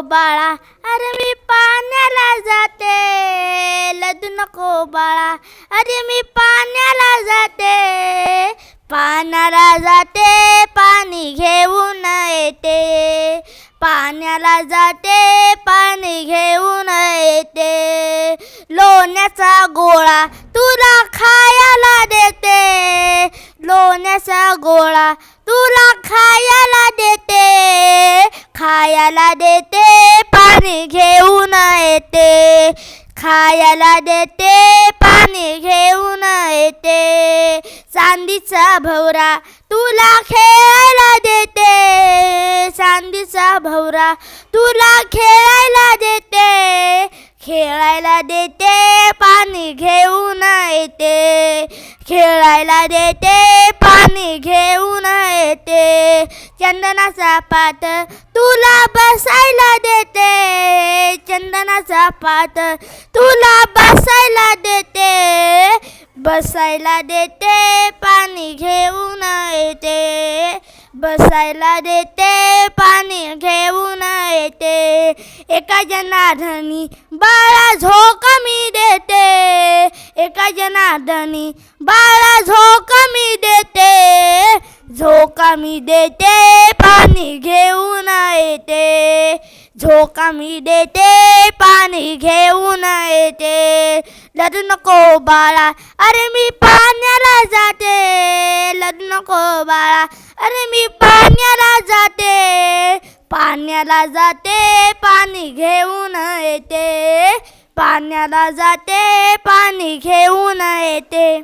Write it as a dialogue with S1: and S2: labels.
S1: बाळा अरे मी पाण्याला जाते. लदू नको बाळा अरे मी पाण्याला जाते. पाण्याला जाते पाणी घेऊन येते. पाण्याला जाते पाणी घेऊन येते. लोण्याचा गोळा तुला खायला देते. लोण्याचा गोळा तुला खायला देते. खायला देते पाणी घेऊन येते. खायला देते पाणी घेऊन येते. चांदीचा भवरा तुला खेळायला देते. चांदीचा भवरा तुला खेळायला देते. खेळायला देते पाणी घेऊन येते. खेळायला देते पाणी घेऊन येते. चंदनाचा पात तुला बसायला पात तुला बसायला देते बसायला देते पाणी घेऊन येते. बसायला देते पाणी घेऊन येते. एका जनार्दनी बाळा झोक मी देते. एका जनार्दनी बाळा झोक मी देते. झोका मी देते पाणी घेऊन येते. झोका मी देते पा येते नको बाळा. अरे मी पाण्याला जाते. लढू नको बाळा. अरे मी पाण्याला जाते. पाण्याला जाते पाणी घेऊन येते. पाण्याला जाते पाणी घेऊन येते.